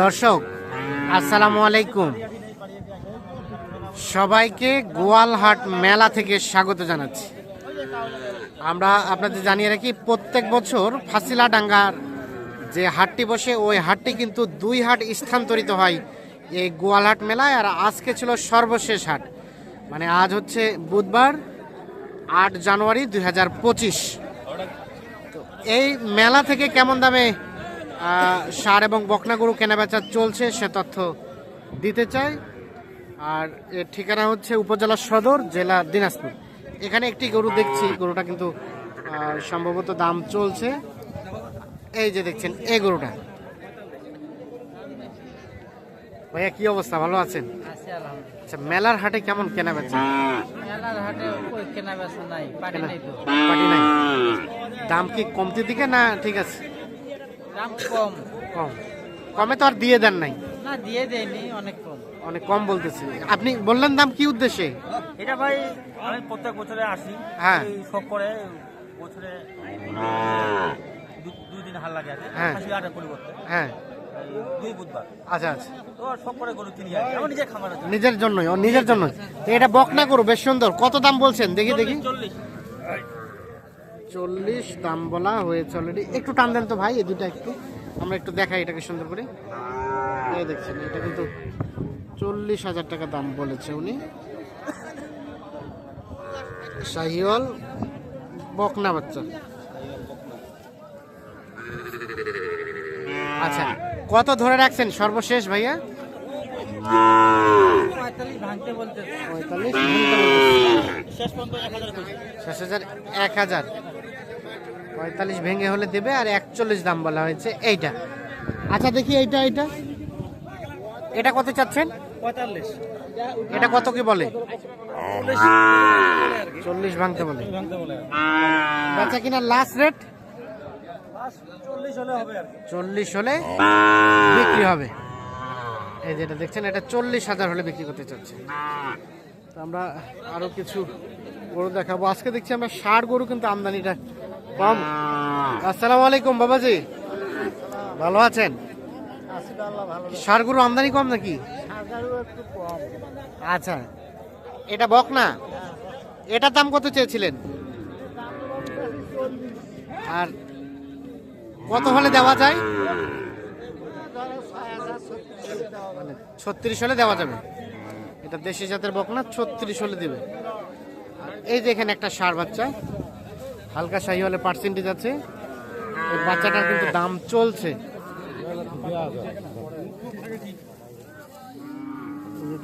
দর্শক, আসসালামু আলাইকুম। সবাইকে গোয়ালহাট মেলা থেকে স্বাগত জানাচ্ছি। আমরা আপনাদের জানিয়ে রাখি, প্রত্যেক বছর ফাসিলা ডাঙ্গার যে হাটটি বসে, ওই হাটটি কিন্তু দুই হাট স্থানান্তরিত হয় এই গোয়ালহাট মেলায়। আর আজকে ছিল সর্বশেষ হাট। মানে আজ হচ্ছে বুধবার, আট জানুয়ারি দুই এই মেলা থেকে কেমন দামে সার এবং বকনা গরু কেনাবেচা চলছে সে তথ্য দিতে চাই। আর এর ঠিকানা হচ্ছে উপজেলা সদর জেলা দিনাজপুর। এখানে একটি গরু দেখছি গরুটা কিন্তু সম্ভবত দাম চলছে। এই যে দেখছেন এই গরুটা। ভাইয়া কি অবস্থা? ভালো আছেন? আচ্ছা মেলার হাটে কেমন কেনাবেচা? মেলার হাটে কেনা বেচা নাই। পাটি দাম কি কমতির দিকে না ঠিক আছে? দাম কম। কম। কমে তো আর দিয়ে দেন নাই। না দিয়ে দেয়নি অনেক কম। অনেক কম বলতেছে। আপনি বললেন দাম কি উদ্দেশ্যে? এটা ভাই আমি প্রত্যেক বছরে আসি। হ্যাঁ। এই করে বছরে দু- দুই দিন হাল লাগে আছে হ্যাঁ। হাসি আটের পরিবর্তে। হ্যাঁ। এই দুই বুধবার। আচ্ছা আচ্ছা। তো সব করে গরু কিনি আর আমার নিজের খামার আছে নিজের জন্যই ও নিজের জন্যই। তো এটা বকনা করো বেশ সুন্দর। কত দাম বলছেন? দেখি দেখি। চল্লিশ। চল্লিশ দাম বলা হয়েছে অলরেডি একটু টান দেন তো ভাই, এই দুটা একটু। আমরা একটু দেখাই এটাকে সুন্দর করে। দেখছেন, এটা কিন্তু চল্লিশ হাজার টাকা দাম বলেছে উনি। শাহিওয়াল বকনা বাচ্চা। আচ্ছা কত ধরে রাখছেন সর্বশেষ ভাইয়া? শেষ হাজার এক হাজার। পঁয়তাল্লিশ ভেঙে হলে দেবে আর একচল্লিশ দাম বলা হয়েছে এইটা। আচ্ছা দেখি এইটা এইটা। এটা কত চাচ্ছেন? পঁয়তাল্লিশ। এটা কত কি বলে? চল্লিশ। ভাঙতে বলে। বেচা কিনা লাস্ট রেট চল্লিশ হলে হবে চল্লিশ হলে বিক্রি হবে। এই যেটা দেখছেন এটা চল্লিশ হাজার হলে বিক্রি করতে চাচ্ছে। আমরা আরও কিছু গরু দেখাবো। আজকে দেখছি আমরা ষাট গরু কিন্তু আমদানিটা কম। আসসালামু আলাইকুম বাবাজি। ভালো আছেন? ষাট আমদানি কম নাকি? আচ্ছা। এটা বক না? এটার দাম কত চেয়েছিলেন? আর কত হলে দেওয়া যায়? ছত্রিশ হলে দেওয়া যাবে। এটা দেশি জাতের বক না ছত্রিশ হলে দেবে। এই যে এখানে একটা সার বাচ্চা। হালকা শাহি হলে পার্সেন্টেজ আছে। এই বাচ্চাটার কিন্তু দাম চলছে।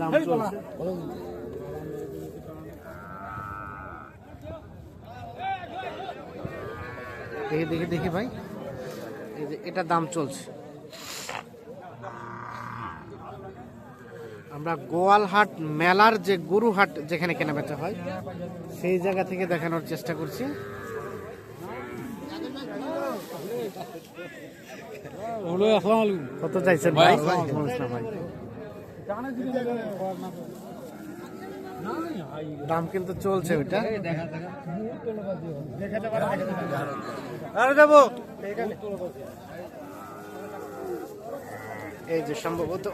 দাম চলছে। দেখি দেখি দেখি ভাই। এই যে এটা দাম চলছে। আমরা গোয়ালহাট মেলার যে গরুহাট যেখানে কেনা বেচা হয় সেই জায়গা থেকে দেখানোর চেষ্টা করছি। কত চাইছেন ভাই? দাম কিন্তু চলছে ওইটা। আরে যাব। এই যে সম্ভবত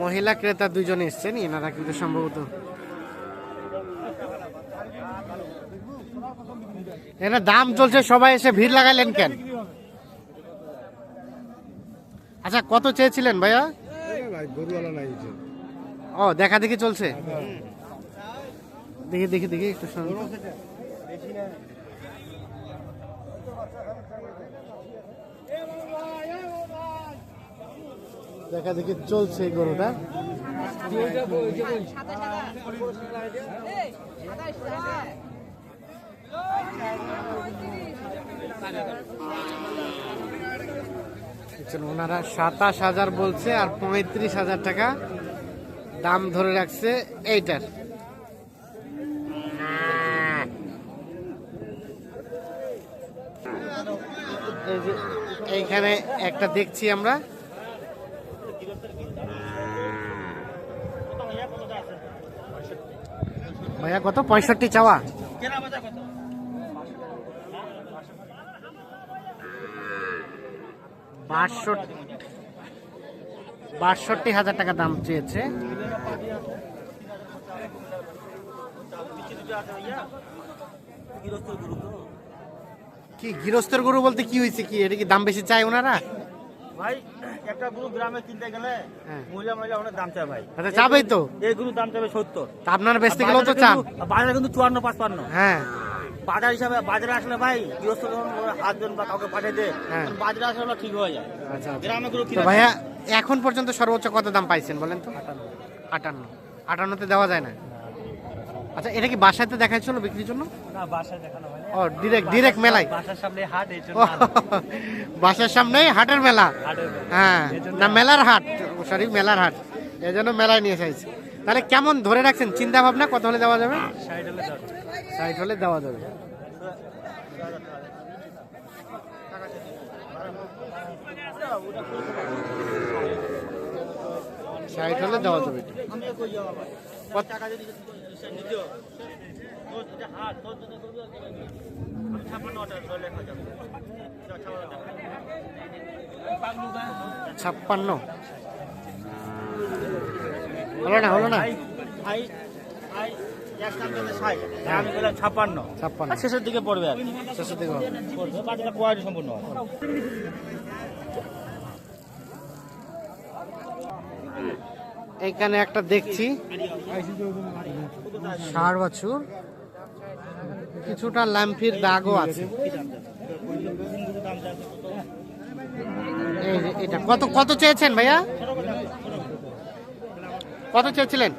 মহিলা ক্রেতা দুইজন এসছেন এনারা কিন্তু সম্ভবত এনার দাম চলছে, সবাই এসে ভিড় লাগাইলেন কেন? আচ্ছা কত চেয়েছিলেন ভাইয়া? ও, দেখা দেখি চলছে। দেখি দেখি দেখি, একটু দেখা দেখি চলছে গরুটা। ওনারা সাতাশ হাজার বলছে আর পঁয়ত্রিশ হাজার টাকা দাম ধরে রাখছে এইটার। এইখানে একটা দেখছি আমরা। ভাইয়া, কত? পঁয়ষট্টি চাওয়া। বাষট্টি বাষট্টি হাজার টাকা দাম চেয়েছে। কি গৃহস্থের গরু বলতে কি হয়েছে কি? এটা কি দাম বেশি চায় ওনারা? ভাই একটা গরু গ্রামে কিনতে গেলে হ্যাঁ। মহিলা মহিলা অনেক দাম চায় ভাই। আচ্ছা, চাবেই তো। এই গরুর দাম চাবে সত্তর। আপনারা বেচতে গেলেও তো চান। বাজারে কিন্তু চুয়ান্ন পাঁচপান্ন। হ্যাঁ। বাজার হিসাবে বাজারে আসলে ভাই গৃহস্থ যখন হাতজন বা কাউকে পাঠিয়ে দেয় হ্যাঁ। বাজারে আসলে ঠিক হয়ে যায়। আচ্ছা আচ্ছা। গ্রামে কিনে ভাইয়া এখন পর্যন্ত সর্বোচ্চ কত দাম পাইছেন বলেন তো? আটান্ন। আটান্নতে দেওয়া যায় না? আচ্ছা এটা কি বাসাতে দেখাইছিল বিক্রির জন্য? না বাসায় দেখানো হয় ও ডিরেক্ট ডিরেক্ট মেলায়। বাসার সামনে হাট এই ও, বাসার সামনে হাটের মেলা। হ্যাঁ না মেলার হাট সরি মেলার হাট। এই জন্য মেলায় নিয়ে চাইছি তাহলে কেমন ধরে রাখছেন? চিন্তা ভাবনা? কত হলে দেওয়া যাবে? ষাট হলে দেওয়া যাবে। ষাট হলে দেওয়া যাবে। এটা। হলো না হলো না? ষাট ছাপ্পান্ন। ছাপ্পান্ন। শেষের দিকে পড়বে আর কি। শেষের দিকে পড়বে। বাকিটা কোয়ালিটি সম্পূর্ণ হবে। এইখানে একটা দেখছি। ষাড় বাছুর। কিছুটা ল্যাম্পির দাগও আছে। এটা কত কত চেয়েছেন ভাইয়া? কত চেয়েছিলেন?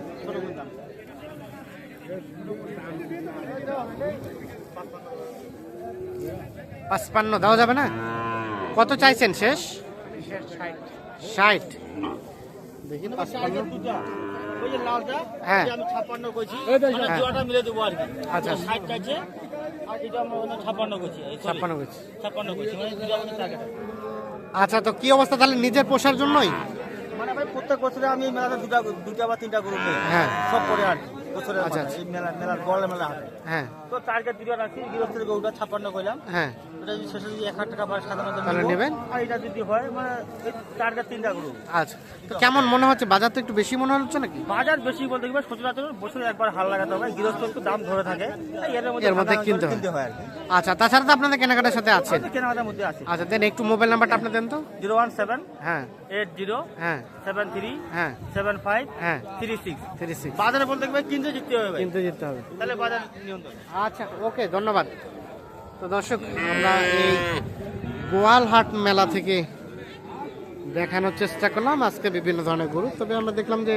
পাঁচপান্ন, দেওয়া যাবে না? কত চাইছেন শেষ? ষাট। হ্যাঁ। হ্যাঁ। আচ্ছা। আচ্ছা তো কি অবস্থা তাহলে নিজের পোষার জন্যই? প্রত্যেক বছরে আমি মেলাতে দুটা দুটা বা তিনটা গ্রুপ হ্যাঁ। সব পরে আর কি বছরের আচ্ছা, আচ্ছা। এই মেলা মেলার বড় মেলা হাটে হ্যাঁ। তো টার্গেট গরুটা ছাপ্পান্ন করলাম হ্যাঁ। ওটা যদি শেষে যদি এক হাজার টাকা সাধারণত তাহলে নেবেন? আর এটা যদি হয় মানে টার্গেট তিনটা আচ্ছা। তো কেমন মনে হচ্ছে? বাজার তো একটু বেশি মনে হচ্ছে নাকি? বাজার বেশি বলতে গেলে সচরাচর বছরে একবার হাল লাগাতে হবে। গৃহস্থ একটু দাম ধরে থাকে। এর মধ্যে এর মধ্যে কিনতে হয়। কি। আচ্ছা তাছাড়া তো আপনাদের কেনাকাটার সাথে আছে। কেনাকাটার মধ্যে আছে। আচ্ছা দেন একটু মোবাইল নাম্বারটা আপনি দেন তো। জিরো ওয়ান সেভেন হ্যাঁ। এইট জিরো হ্যাঁ। সেভেন থ্রি হ্যাঁ। সেভেন ফাইভ হ্যাঁ। Three six. Three six. বাজারে বলতে গেলে কিনতে জিততে হবে কিনতে যেতে হবে। তাহলে বাজার নিয়ন্ত্রণ। আচ্ছা ওকে ধন্যবাদ। তো দর্শক আমরা এই গোয়ালহাট মেলা থেকে দেখানোর চেষ্টা করলাম। আজকে বিভিন্ন ধরনের গরু। তবে আমরা দেখলাম যে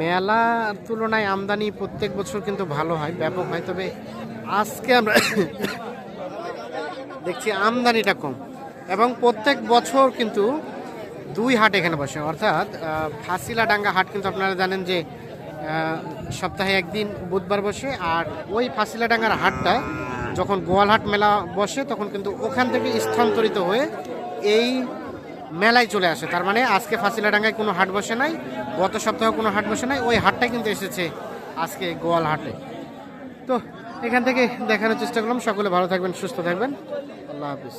মেলার তুলনায় আমদানি প্রত্যেক বছর কিন্তু ভালো হয় ব্যাপক হয়। তবে আজকে আমরা দেখছি আমদানিটা কম। এবং প্রত্যেক বছর কিন্তু দুই হাট এখানে বসে। অর্থাৎ আহ, ফাসিলাডাঙ্গা হাট কিন্তু আপনারা জানেন যে সপ্তাহে একদিন বুধবার বসে আর ওই ফাসিলাডাঙ্গার হাটটা যখন গোয়ালহাট মেলা বসে, তখন কিন্তু ওখান থেকে স্থানান্তরিত হয়ে এই মেলায় চলে আসে। তার মানে আজকে ফাসিলাডাঙ্গায় কোনো হাট বসে নাই, গত সপ্তাহে কোনো হাট বসে নাই, ওই হাটটা কিন্তু এসেছে আজকে গোয়ালহাটে। তো এখান থেকে দেখানোর চেষ্টা করলাম। সকলে ভালো থাকবেন, সুস্থ থাকবেন। আল্লাহ হাফিজ।